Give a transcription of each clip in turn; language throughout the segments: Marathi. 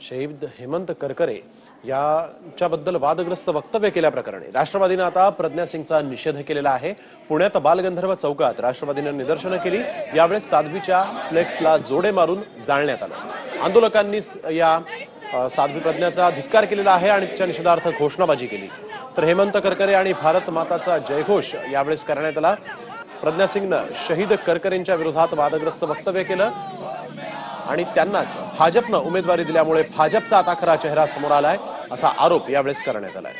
शहीद हेमंत करकरे याच्याबद्दल वादग्रस्त वक्तव्य केल्याप्रकरणी. राष्ट्रवादीनं आता प्रज्ञा सिंगचा निषेध केलेला आहे. पुण्यात बालगंधर्व चौकात राष्ट्रवादीनं निदर्शनं केली. यावेळेस साध्वीच्या फ्लेक्सला जोडे मारून जाळण्यात आलं. आंदोलकांनी या साध्वी प्रज्ञाचा धिक्कार केलेला आहे आणि तिच्या निषेधार्थ घोषणाबाजी केली. तर हेमंत करकरे आणि भारत माताचा जयघोष यावेळेस करण्यात आला. प्रज्ञा सिंगनं शहीद करकरेंच्या विरोधात वादग्रस्त वक्तव्य केलं. आणि त्यांनाच भाजपनं उमेदवारी दिल्यामुळे भाजपचा आता खरा चेहरा समोर आलाय असा आरोप यावेळेस करण्यात आलाय.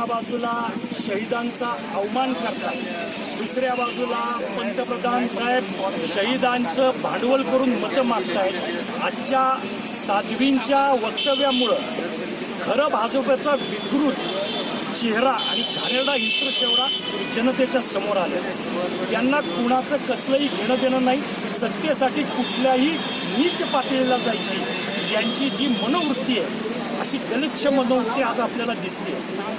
एका बाजूला शहीदांचा अवमान करतात. दुसऱ्या बाजूला पंतप्रधान साहेब शहीदांचं भांडवल करून मतं मागतायत. आजच्या साध्वींच्या वक्तव्यामुळं खरं भाजपचा विकृत चेहरा आणि घाणेरडा हिस्त्र शेवडा जनतेच्या समोर आले यांना कुणाचं कसलंही घेणं देणं नाही सत्तेसाठी कुठल्याही नीच पातळीला जायची. यांची जी मनोवृत्ती आहे अशी गलिच्छ मनोवृत्ती आज आपल्याला दिसते